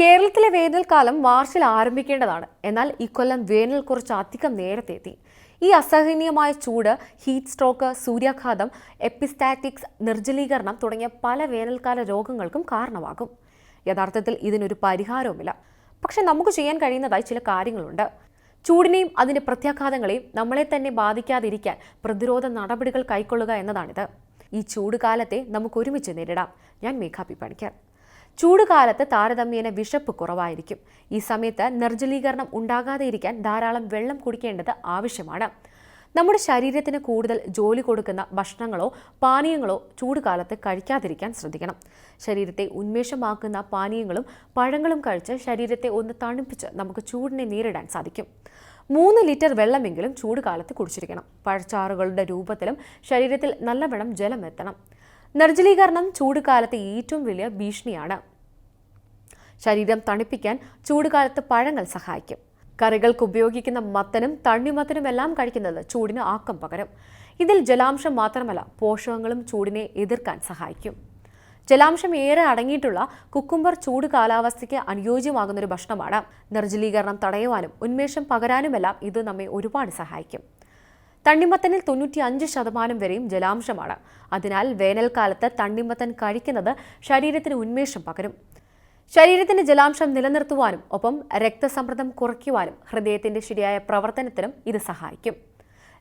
കേരളത്തിലെ വേനൽക്കാലം മാർച്ചിൽ ആരംഭിക്കേണ്ടതാണ്. എന്നാൽ ഇക്കൊല്ലം വേനൽ കുറച്ച് അധികം നേരത്തെ എത്തി ഈ അസഹനീയമായ ചൂട് ഹീറ്റ് സ്ട്രോക്ക് സൂര്യാഘാതം എപ്പിസ്റ്റാറ്റിക്സ് നിർജലീകരണം തുടങ്ങിയ പല വേനൽക്കാല രോഗങ്ങൾക്കും കാരണമാകും. യഥാർത്ഥത്തിൽ ഇതിനൊരു പരിഹാരവുമില്ല. പക്ഷെ നമുക്ക് ചെയ്യാൻ കഴിയുന്നതായി ചില കാര്യങ്ങളുണ്ട്. ചൂടിനെയും അതിന്റെ പ്രത്യാഘാതങ്ങളെയും നമ്മളെ തന്നെ ബാധിക്കാതിരിക്കാൻ പ്രതിരോധ നടപടികൾ കൈക്കൊള്ളുക എന്നതാണിത്. ഈ ചൂടുകാലത്തെ നമുക്ക് ഒരുമിച്ച് നേരിടാം. ഞാൻ മേഘാപി പണിക്കർ. ചൂടുകാലത്ത് താരതമ്യേന വിശപ്പ് കുറവായിരിക്കും. ഈ സമയത്ത് നിർജലീകരണം ഉണ്ടാകാതെ ഇരിക്കാൻ ധാരാളം വെള്ളം കുടിക്കേണ്ടത് ആവശ്യമാണ്. നമ്മുടെ ശരീരത്തിന് കൂടുതൽ ജോലി കൊടുക്കുന്ന ഭക്ഷണങ്ങളോ പാനീയങ്ങളോ ചൂടുകാലത്ത് കഴിക്കാതിരിക്കാൻ ശ്രദ്ധിക്കണം. ശരീരത്തെ ഉന്മേഷമാക്കുന്ന പാനീയങ്ങളും പഴങ്ങളും കഴിച്ച് ശരീരത്തെ ഒന്ന് തണുപ്പിച്ച് നമുക്ക് ചൂടിനെ നേരിടാൻ സാധിക്കും. മൂന്ന് ലിറ്റർ വെള്ളമെങ്കിലും ചൂടുകാലത്ത് കുടിച്ചിരിക്കണം. പഴച്ചാറുകളുടെ രൂപത്തിലും ശരീരത്തിൽ നല്ലവണ്ണം ജലം എത്തണം. നിർജലീകരണം ചൂടുകാലത്തെ ഏറ്റവും വലിയ ഭീഷണിയാണ്. ശരീരം തണുപ്പിക്കാൻ ചൂടുകാലത്ത് പഴങ്ങൾ സഹായിക്കും. കറികൾക്ക് ഉപയോഗിക്കുന്ന മത്തനും തണ്ണിമത്തനും എല്ലാം കഴിക്കുന്നത് ചൂടിന് ആക്കം പകരും. ഇതിൽ ജലാംശം മാത്രമല്ല പോഷകങ്ങളും ചൂടിനെ എതിർക്കാൻ സഹായിക്കും. ജലാംശം ഏറെ അടങ്ങിയിട്ടുള്ള കുക്കുംബർ ചൂട് കാലാവസ്ഥയ്ക്ക് അനുയോജ്യമാകുന്നൊരു ഭക്ഷണമാണ്. നിർജലീകരണം തടയുവാനും ഉന്മേഷം പകരാനുമെല്ലാം ഇത് നമ്മെ ഒരുപാട് സഹായിക്കും. തണ്ണിമത്തനിൽ തൊണ്ണൂറ്റി അഞ്ച് ശതമാനം വരെയും ജലാംശമാണ്. അതിനാൽ വേനൽക്കാലത്ത് തണ്ണിമത്തൻ കഴിക്കുന്നത് ശരീരത്തിന് ഉന്മേഷം പകരും. ശരീരത്തിന്റെ ജലാംശം നിലനിർത്തുവാനും ഒപ്പം രക്തസമ്മർദ്ദം കുറയ്ക്കുവാനും ഹൃദയത്തിന്റെ ശരിയായ പ്രവർത്തനത്തിനും ഇത് സഹായിക്കും.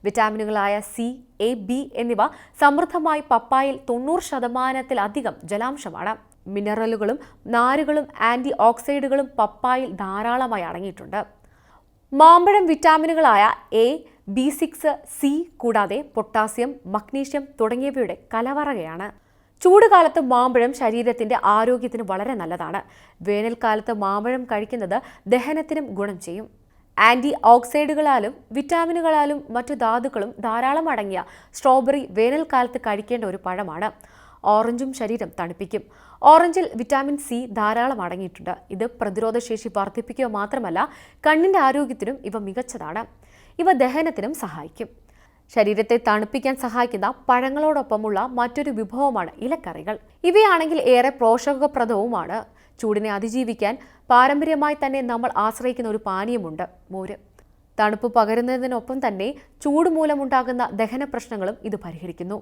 വിറ്റാമിനുകളായ സി എ ബി എന്നിവ സമൃദ്ധമായി പപ്പായിൽ തൊണ്ണൂറ് ശതമാനത്തിലധികം ജലാംശമാണ്. മിനറലുകളും നാരുകളും ആന്റി ഓക്സൈഡുകളും പപ്പായിൽ ധാരാളമായി അടങ്ങിയിട്ടുണ്ട്. മാമ്പഴം വിറ്റാമിനുകളായ എ ബി സിക്സ് സി കൂടാതെ പൊട്ടാസ്യം മഗ്നീഷ്യം തുടങ്ങിയവയുടെ കലവറകയാണ്. ചൂടുകാലത്ത് മാമ്പഴം ശരീരത്തിന്റെ ആരോഗ്യത്തിന് വളരെ നല്ലതാണ്. വേനൽക്കാലത്ത് മാമ്പഴം കഴിക്കുന്നത് ദഹനത്തിനും ഗുണം ചെയ്യും. ആന്റി ഓക്സൈഡുകളാലും വിറ്റാമിനുകളാലും മറ്റു ധാതുക്കളും ധാരാളം അടങ്ങിയ സ്ട്രോബെറി വേനൽക്കാലത്ത് കഴിക്കേണ്ട ഒരു പഴമാണ്. ഓറഞ്ചും ശരീരം തണുപ്പിക്കും. ഓറഞ്ചിൽ വിറ്റാമിൻ സി ധാരാളം അടങ്ങിയിട്ടുണ്ട്. ഇത് പ്രതിരോധശേഷി വർദ്ധിപ്പിക്കുക മാത്രമല്ല കണ്ണിന്റെ ആരോഗ്യത്തിനും ഇവ മികച്ചതാണ്. ഇവ ദഹനത്തിനും സഹായിക്കും. ശരീരത്തെ തണുപ്പിക്കാൻ സഹായിക്കുന്ന പഴങ്ങളോടൊപ്പമുള്ള മറ്റൊരു വിഭവമാണ് ഇലക്കറികൾ. ഇവയാണെങ്കിൽ ഏറെ പോഷകപ്രദവുമാണ്. ചൂടിനെ അതിജീവിക്കാൻ പാരമ്പര്യമായി തന്നെ നമ്മൾ ആശ്രയിക്കുന്ന ഒരു പാനീയമുണ്ട് മോര്. തണുപ്പ് പകരുന്നതിനൊപ്പം തന്നെ ചൂട് മൂലമുണ്ടാകുന്ന ദഹന പ്രശ്നങ്ങളും ഇത് പരിഹരിക്കുന്നു.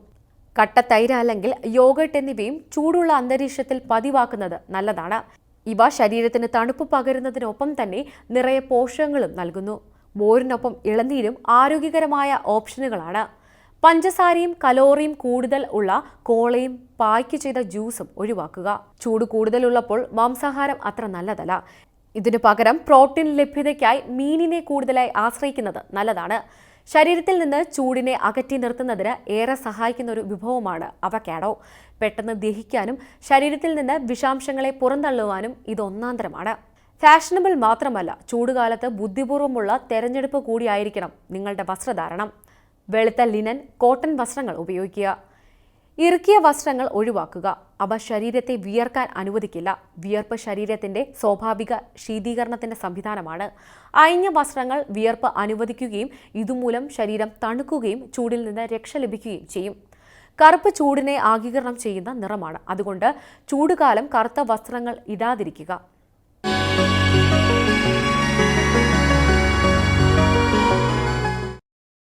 കട്ട തൈര് അല്ലെങ്കിൽ യോഗട്ട് എന്നിവയും ചൂടുള്ള അന്തരീക്ഷത്തിൽ പതിവാക്കുന്നത് നല്ലതാണ്. ഇവ ശരീരത്തിന് തണുപ്പ് പകരുന്നതിനൊപ്പം തന്നെ നിറയെ പോഷകങ്ങളും നൽകുന്നു. മോരിനൊപ്പം ഇളനീരും ആരോഗ്യകരമായ ഓപ്ഷനുകളാണ്. പഞ്ചസാരയും കലോറിയും കൂടുതൽ ഉള്ള കോളയും പായ്ക്ക് ചെയ്ത ജ്യൂസും ഒഴിവാക്കുക. ചൂട് കൂടുതലുള്ളപ്പോൾ മാംസാഹാരം അത്ര നല്ലതല്ല. ഇതിനു പകരം പ്രോട്ടീൻ ലഭ്യതയ്ക്കായി മീനിനെ കൂടുതലായി ആശ്രയിക്കുന്നത് നല്ലതാണ്. ശരീരത്തിൽ നിന്ന് ചൂടിനെ അകറ്റി നിർത്തുന്നതിന് ഏറെ സഹായിക്കുന്ന ഒരു വിഭവമാണ് അവക്കാഡോ പെട്ടെന്ന് ദഹിക്കാനും ശരീരത്തിൽ നിന്ന് വിഷാംശങ്ങളെ പുറന്തള്ളുവാനും ഇത് ഒന്നാന്തരമാണ്. ഫാഷനബിൾ മാത്രമല്ല ചൂടുകാലത്ത് ബുദ്ധിപൂർവമുള്ള തെരഞ്ഞെടുപ്പ് കൂടിയായിരിക്കണം നിങ്ങളുടെ വസ്ത്രധാരണം. വെളുത്ത ലിനൻ കോട്ടൺ വസ്ത്രങ്ങൾ ഉപയോഗിക്കുക. ഇറുക്കിയ വസ്ത്രങ്ങൾ ഒഴിവാക്കുക. അവ ശരീരത്തെ വിയർക്കാൻ അനുവദിക്കില്ല. വിയർപ്പ് ശരീരത്തിന്റെ സ്വാഭാവിക ശീതീകരണത്തിന്റെ സംവിധാനമാണ്. അയഞ്ഞ വസ്ത്രങ്ങൾ വിയർപ്പ് അനുവദിക്കുകയും ഇതുമൂലം ശരീരം തണുക്കുകയും ചൂടിൽ നിന്ന് രക്ഷ ലഭിക്കുകയും ചെയ്യും. കറുപ്പ് ചൂടിനെ ആഗീകരണം ചെയ്യുന്ന നിറമാണ്. അതുകൊണ്ട് ചൂടുകാലം കറുത്ത വസ്ത്രങ്ങൾ ഇടാതിരിക്കുക.